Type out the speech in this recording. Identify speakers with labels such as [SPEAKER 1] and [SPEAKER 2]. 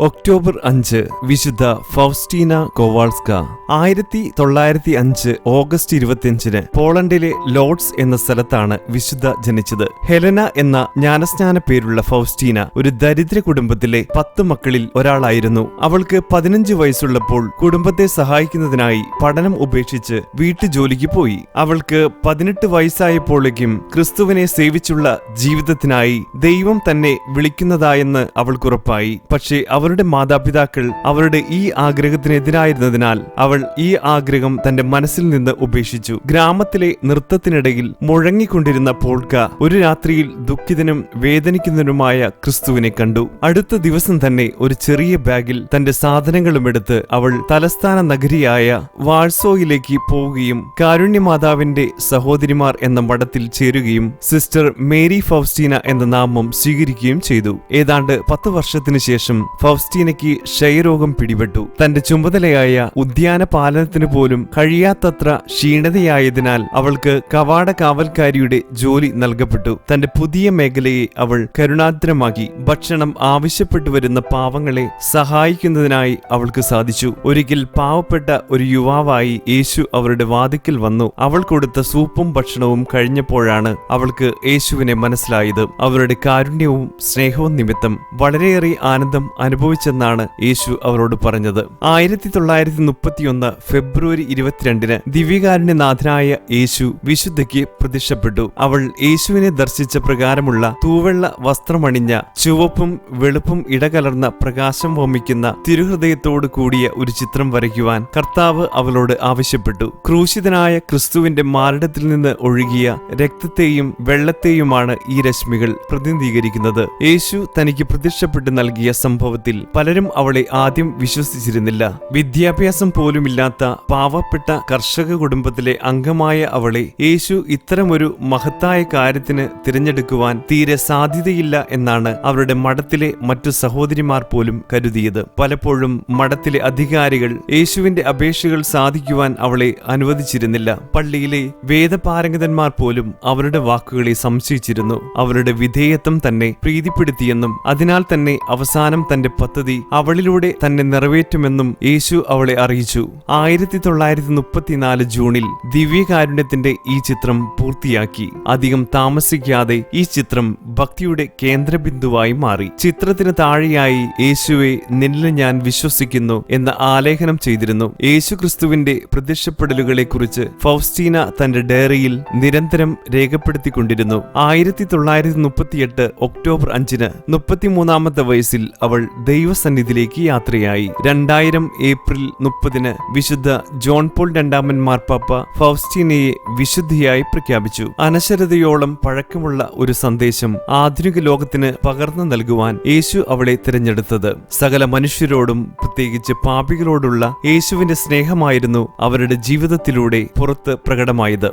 [SPEAKER 1] October അഞ്ച് വിശുദ്ധ Faustina കോവാൾസ്ക ആയിരത്തി തൊള്ളായിരത്തി അഞ്ച് ഓഗസ്റ്റ് ഇരുപത്തിയഞ്ചിന് പോളണ്ടിലെ ലോഡ്സ് എന്ന സ്ഥലത്താണ് വിശുദ്ധ ജനിച്ചത്. ഹെലന എന്ന ജ്ഞാനസ്നാന പേരുള്ള ഫൗസ്റ്റീന ഒരു ദരിദ്ര കുടുംബത്തിലെ പത്ത് മക്കളിൽ ഒരാളായിരുന്നു. അവൾക്ക് പതിനഞ്ച് വയസ്സുള്ളപ്പോൾ കുടുംബത്തെ സഹായിക്കുന്നതിനായി പഠനം ഉപേക്ഷിച്ച് വീട്ടുജോലിക്ക് പോയി. അവൾക്ക് പതിനെട്ട് വയസ്സായപ്പോഴേക്കും ക്രിസ്തുവിനെ സേവിച്ചുള്ള ജീവിതത്തിനായി ദൈവം തന്നെ വിളിക്കുന്നതായെന്ന് അവൾക്കുറപ്പായി. പക്ഷേ അവരുടെ മാതാപിതാക്കൾ അവരുടെ ഈ ആഗ്രഹത്തിനെതിരായിരുന്നതിനാൽ അവൾ ഈ ആഗ്രഹം തന്റെ മനസ്സിൽ നിന്ന് ഉപേക്ഷിച്ചു. ഗ്രാമത്തിലെ നൃത്തത്തിനിടയിൽ മുഴങ്ങിക്കൊണ്ടിരുന്ന പോൾക്ക ഒരു രാത്രിയിൽ ദുഃഖിതനും വേദനിക്കുന്നതിനുമായ ക്രിസ്തുവിനെ കണ്ടു. അടുത്ത ദിവസം തന്നെ ഒരു ചെറിയ ബാഗിൽ തന്റെ സാധനങ്ങളും എടുത്ത് അവൾ തലസ്ഥാന നഗരിയായ വാഴ്സോയിലേക്ക് പോവുകയും കാരുണ്യമാതാവിന്റെ സഹോദരിമാർ എന്ന മഠത്തിൽ ചേരുകയും സിസ്റ്റർ മേരി ഫൗസ്റ്റീന എന്ന നാമം സ്വീകരിക്കുകയും ചെയ്തു. ഏതാണ്ട് പത്ത് വർഷത്തിനു ശേഷം ഫൗസ്റ്റീനയ്ക്ക് ക്ഷയരോഗം പിടിപെട്ടു. തന്റെ ചുമതലയായ ഉദ്യാന പാലനത്തിന് പോലും കഴിയാത്തത്ര ക്ഷീണതയായതിനാൽ അവൾക്ക് കവാട കാവൽക്കാരിയുടെ ജോലി നൽകപ്പെട്ടു. തന്റെ പുതിയ മേഖലയെ അവൾ കരുണാദ്രമാക്കി ഭക്ഷണം ആവശ്യപ്പെട്ടു വരുന്ന പാവങ്ങളെ സഹായിക്കുന്നതിനായി അവൾക്ക് സാധിച്ചു. ഒരിക്കൽ പാവപ്പെട്ട ഒരു യുവാവായി യേശു അവരുടെ വാതിക്കൽ വന്നു. അവൾ കൊടുത്ത സൂപ്പും ഭക്ഷണവും കഴിഞ്ഞപ്പോഴാണ് അവൾക്ക് യേശുവിനെ മനസ്സിലായത്. അവരുടെ കാരുണ്യവും സ്നേഹവും നിമിത്തം. വളരെയേറെ ആനന്ദം അനുഭവിച്ചെന്നാണ് യേശു അവരോട് പറഞ്ഞത്. ആയിരത്തി തൊള്ളായിരത്തി മുപ്പത്തിയൊന്ന് ഫെബ്രുവരി ഇരുപത്തിരണ്ടിന് ദിവ്യകാരുണ്യനാഥനായ യേശു വിശുദ്ധയ്ക്ക് പ്രത്യക്ഷപ്പെട്ടു അവൾ യേശുവിനെ ദർശിച്ച പ്രകാരമുള്ള തൂവെള്ള വസ്ത്രമണിഞ്ഞ ചുവപ്പും വെളുപ്പും ഇടകലർന്ന പ്രകാശം വമിക്കുന്ന തിരുഹൃദയത്തോട് കൂടിയ ഒരു ചിത്രം വരയ്ക്കുവാൻ കർത്താവ് അവളോട് ആവശ്യപ്പെട്ടു. ക്രൂശിതനായ ക്രിസ്തുവിന്റെ മാരടത്തിൽ നിന്ന് ഒഴുകിയ രക്തത്തെയും വെള്ളത്തെയുമാണ് ഈ രശ്മികൾ പ്രതിനിധീകരിക്കുന്നത്. യേശു തനിക്ക് പ്രത്യക്ഷപ്പെട്ട് നൽകിയ സംഭവത്തിൽ പലരും അവളെ ആദ്യം വിശ്വസിച്ചിരുന്നില്ല. വിദ്യാഭ്യാസം പോലുമില്ലാത്ത പാവപ്പെട്ട കർഷക കുടുംബത്തിലെ അംഗമായ അവളെ യേശു ഇത്തരമൊരു മഹത്തായ കാര്യത്തിന് തിരഞ്ഞെടുക്കുവാൻ തീരെ സാധ്യതയില്ല എന്നാണ് അവരുടെ മഠത്തിലെ മറ്റു സഹോദരിമാർ പോലും കരുതിയത്. പലപ്പോഴും മഠത്തിലെ അധികാരികൾ യേശുവിന്റെ അപേക്ഷകൾ സാധിക്കുവാൻ അവളെ അനുവദിച്ചിരുന്നില്ല. പള്ളിയിലെ വേദപാരംഗതന്മാർ പോലും അവരുടെ വാക്കുകളെ സംശയിച്ചിരുന്നു. അവരുടെ വിധേയത്വം തന്നെ പ്രീതിപ്പെടുത്തിയെന്നും അതിനാൽ തന്നെ അവസാനം തന്റെ പദ്ധതി അവളിലൂടെ തന്നെ നിറവേറ്റുമെന്നും യേശു അവളെ അറിയിച്ചു. ആയിരത്തി തൊള്ളായിരത്തി മുപ്പത്തിനാല് ജൂണിൽ ദിവ്യകാരുണ്യത്തിന്റെ ഈ ചിത്രം പൂർത്തിയാക്കി. അധികം താമസിക്കാതെ ഈ ചിത്രം ഭക്തിയുടെ കേന്ദ്രബിന്ദുവായി മാറി. ചിത്രത്തിന് താഴെയായി യേശുവെ നിന്നിൽ ഞാൻ വിശ്വസിക്കുന്നു എന്ന ആലേഖനം ചെയ്തിരുന്നു. യേശു ക്രിസ്തുവിന്റെ പ്രത്യക്ഷപ്പെടലുകളെ കുറിച്ച് ഫൗസ്റ്റീന തന്റെ ഡയറിയിൽ നിരന്തരം രേഖപ്പെടുത്തിക്കൊണ്ടിരുന്നു. ആയിരത്തി തൊള്ളായിരത്തി മുപ്പത്തിയെട്ട് ഒക്ടോബർ അഞ്ചിന് മുപ്പത്തിമൂന്നാമത്തെ വയസ്സിൽ അവൾ ദൈവസന്നിധിയിലേക്ക് യാത്രയായി. രണ്ടായിരം ഏപ്രിൽ മുപ്പതിന് വിശുദ്ധ ജോൺ പോൾ രണ്ടാമൻ മാർപ്പാപ്പ ഫൗസ്റ്റീനയെ വിശുദ്ധിയായി പ്രഖ്യാപിച്ചു. അനശ്വരതയോളം പഴക്കമുള്ള ഒരു സന്ദേശം ആധുനിക ലോകത്തിന് പകർന്നു നൽകുവാൻ യേശു അവളെ തിരഞ്ഞെടുത്തത്. സകല മനുഷ്യരോടും പ്രത്യേകിച്ച് പാപികളോടുള്ള യേശുവിന്റെ സ്നേഹമായിരുന്നു അവരുടെ ജീവിതത്തിലൂടെ പുറത്ത് പ്രകടമായത്.